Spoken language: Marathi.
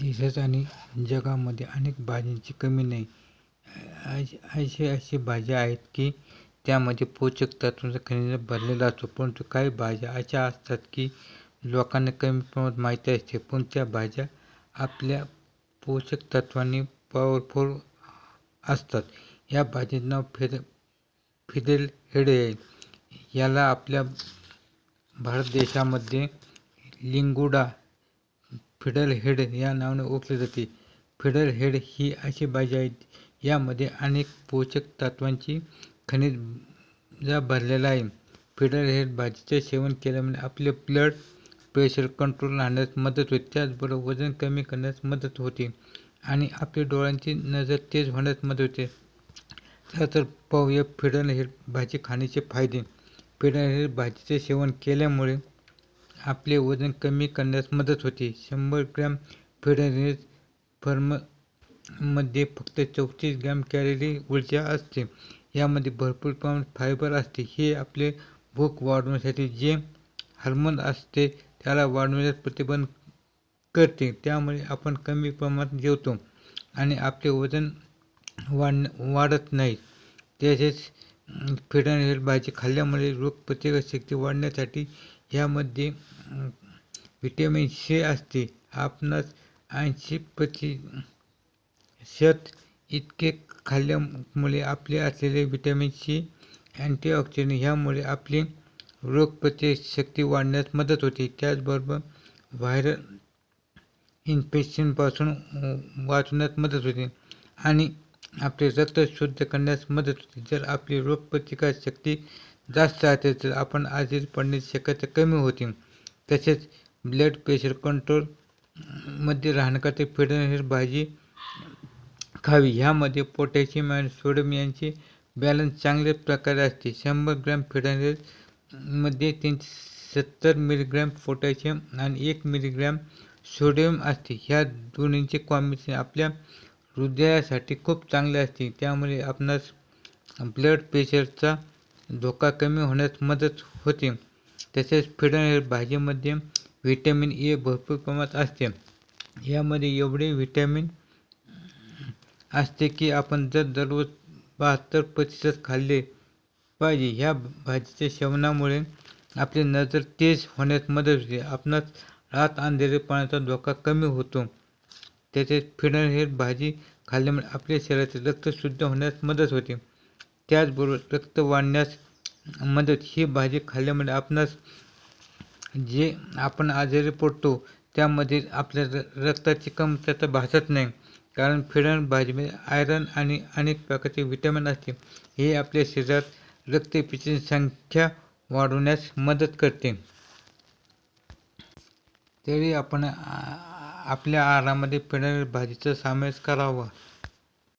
देशात आणि जगामध्ये अनेक भाज्यांची कमी नाही. असे असे भाज्या आहेत की त्यामध्ये पोषक तत्वांचा खनिज भरलेला असतो. परंतु काही भाज्या अशा असतात की लोकांना कमी प्रमाणात माहिती असते. पण त्या भाज्या आपल्या पोषक तत्वांनी पॉवरफुल असतात. या भाजीचं नाव फिदेल हेडे आहे. याला आपल्या भारत देशामध्ये लिंगुडा फिडल हेड या नावाने ओळखले जाते. फिडल हेड ही अशी भाजी आहे यामध्ये अनेक पोषक तत्वांची खनिज भरलेला आहे. फिडल हेड भाजीचे सेवन केल्यामुळे आपले ब्लड प्रेशर कंट्रोल राहण्यास मदत होते. त्याचबरोबर वजन कमी करण्यास मदत होते आणि आपल्या डोळ्यांची नजर तेज होण्यास मदत होते. चला तर पाहूया फिडल हेड भाजी खाण्याचे फायदे. फिडल हेड भाजीचे सेवन केल्यामुळे आपले वजन कमी करण्यास मदत होते. शंभर ग्रॅम फिडल हेड फर्ममध्ये फक्त चौतीस ग्रॅम कॅलरी ऊर्जा असते. यामध्ये भरपूर प्रमाणात फायबर असते. हे आपले भूक वाढवण्यासाठी जे हार्मोन असते त्याला वाढवण्यास प्रतिबंध करते. त्यामुळे आपण कमी प्रमाणात जेवतो आणि आपले वजन वाढत नाही. तसेच फिडल भाजी खाल्ल्यामुळे रोगप्रतिकारशक्ती वाढण्यासाठी यामध्ये व्हिटॅमिन सी असते. आपणास ऐंशी प्रतिशत इतके खाल्ल्यामुळे आपले असलेले व्हिटॅमिन सी अँटीऑक्सिडंट ह्यामुळे आपली रोगप्रतिक शक्ती वाढण्यास मदत होते. त्याचबरोबर व्हायरल इन्फेक्शनपासून वाचण्यास मदत होते आणि आपले रक्त शुद्ध करण्यास मदत होते. जर आपली रोगप्रतिकारशक्ती जास्त राहते तर आपण आजारी पडण्याची शक्यता कमी होते. तसेच ब्लड प्रेशर कंट्रोलमध्ये राहण्याकरिता फिडल भाजी खावी. ह्यामध्ये पोटॅशियम आणि सोडियम यांचे बॅलन्स चांगल्या प्रकारे असते. शंभर ग्रॅम फिडलमध्ये तीनशे सत्तर मिलीग्रॅम पोटॅशियम आणि एक मिलीग्रॅम सोडियम असते. ह्या दोन्हीचे कॉम्बिनेशन आपल्या हृदयासाठी खूप चांगले असते. त्यामुळे आपणास ब्लड प्रेशरचा धोका कमी होण्यास मदत होते. तसेच फिडल भाजीमध्ये व्हिटॅमिन ए भरपूर प्रमाणात असते. यामध्ये एवढे व्हिटॅमिन असते की आपण जर दररोज बहात्तर प्रतिशत खाल्ले पाहिजे. ह्या भाजीच्या सेवनामुळे आपली नजर तेज होण्यास मदत होते. आपणास रात अंधारी पाण्याचा धोका कमी होतो. तसेच फिडल हेड भाजी खाल्ल्यामुळे आपल्या शरीराचे रक्त शुद्ध होण्यास मदत होते. त्याचबरोबर रक्त वाढण्यास मदत ही भाजी खाल्ल्यामुळे आपणास जे आपण आजारी पडतो त्यामध्ये आपल्या रक्ताची कमतरता भासत नाही. कारण फिरण भाजीमध्ये आयरन आणि अनेक प्रकारचे व्हिटॅमिन असते. हे आपल्या शरीरात रक्तपेशींची संख्या वाढवण्यास मदत करते. तरी आपण आपल्या आहारामध्ये फिरणाऱ्या भाजीचा समावेश करावा.